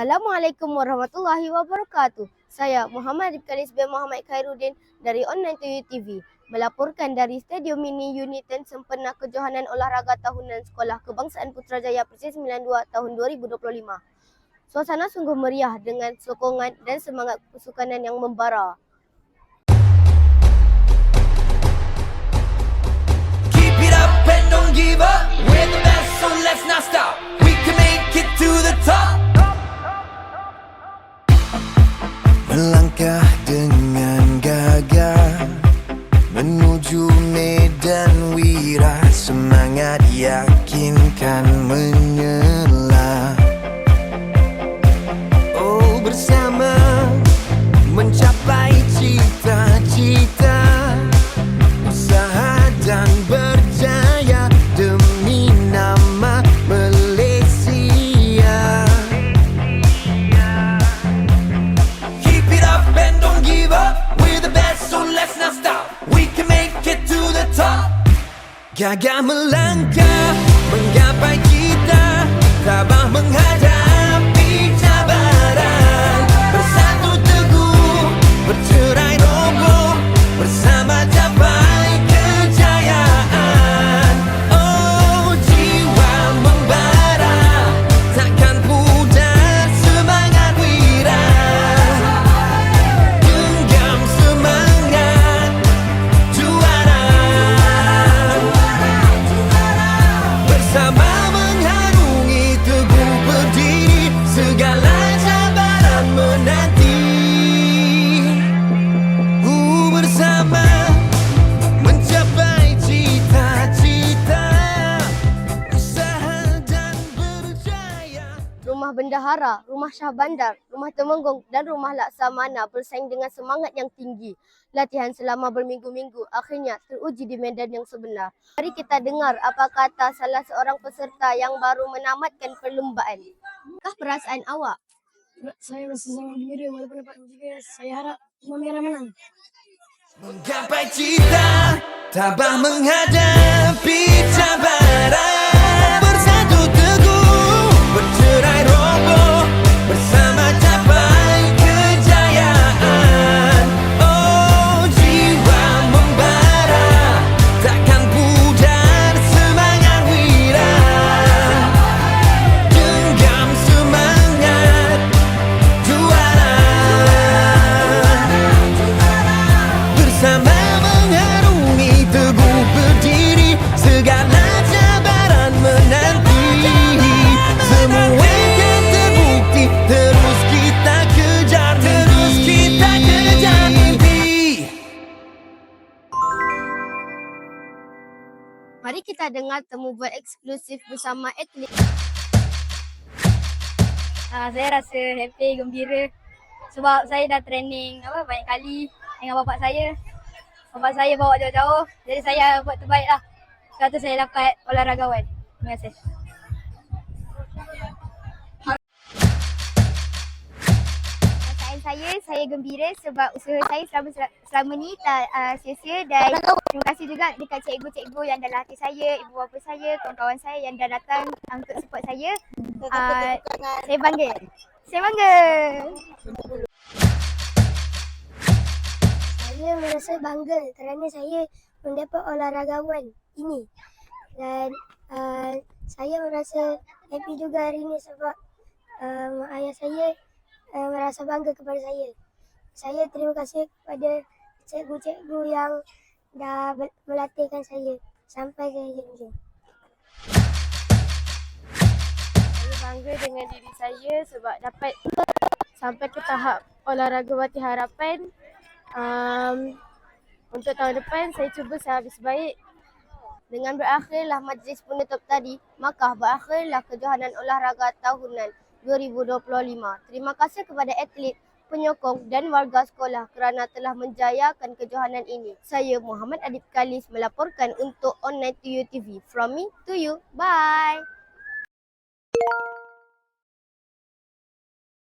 Assalamualaikum warahmatullahi wabarakatuh. Saya Muhammad Ibkalis bin Muhammad Khairuddin dari Online Tuyu TV melaporkan dari Stadium Mini Unitan sempena kejohanan olahraga tahunan Sekolah Kebangsaan Putrajaya Persis 92 tahun 2025. Suasana sungguh meriah dengan sokongan dan semangat kesukanan yang membara. Gaga melangkah. Rumah Bendahara, Rumah Syah Bandar, Rumah Temenggong dan Rumah Laksamana bersaing dengan semangat yang tinggi. Latihan selama berminggu-minggu akhirnya teruji di medan yang sebenar. Mari kita dengar apa kata salah seorang peserta yang baru menamatkan perlumbaan. Kah perasaan awak? saya rasa sangat gembira walaupun dapat juga saya harap Imam Merah menang. Menggapai cita Tabah menghadapi cabaran kita dengar temu buat eksklusif bersama atlet. Uh, saya rasa happy, gembira sebab saya dah training apa banyak kali dengan bapak saya. Bapak saya bawa jauh-jauh jadi saya buat terbaik lah. Kata saya dapat olahragawan. Terima kasih. Saya, saya gembira sebab usaha saya selama selama ni tak uh, sia-sia dan terima kasih juga dekat cikgu-cikgu yang dah latih saya, ibu bapa saya, kawan-kawan saya yang dah datang untuk support saya. Uh, saya bangga. Saya bangga. Saya merasa bangga kerana saya mendapat olahragawan ini dan uh, saya merasa happy juga hari ini sebab uh, mak ayah saya uh, merasa bangga kepada saya. Saya terima kasih kepada cikgu-cikgu yang dah melatihkan saya sampai saya jenjang. Saya bangga dengan diri saya sebab dapat sampai ke tahap olahraga Wati Harapan. Um, untuk tahun depan saya cuba sehabis baik. Dengan berakhirlah majlis penutup tadi, maka berakhirlah kejohanan olahraga tahunan 2025. Terima kasih kepada atlet, penyokong dan warga sekolah kerana telah menjayakan kejohanan ini. Saya Muhammad Adib Kalis melaporkan untuk Online to You TV. From me to you. Bye.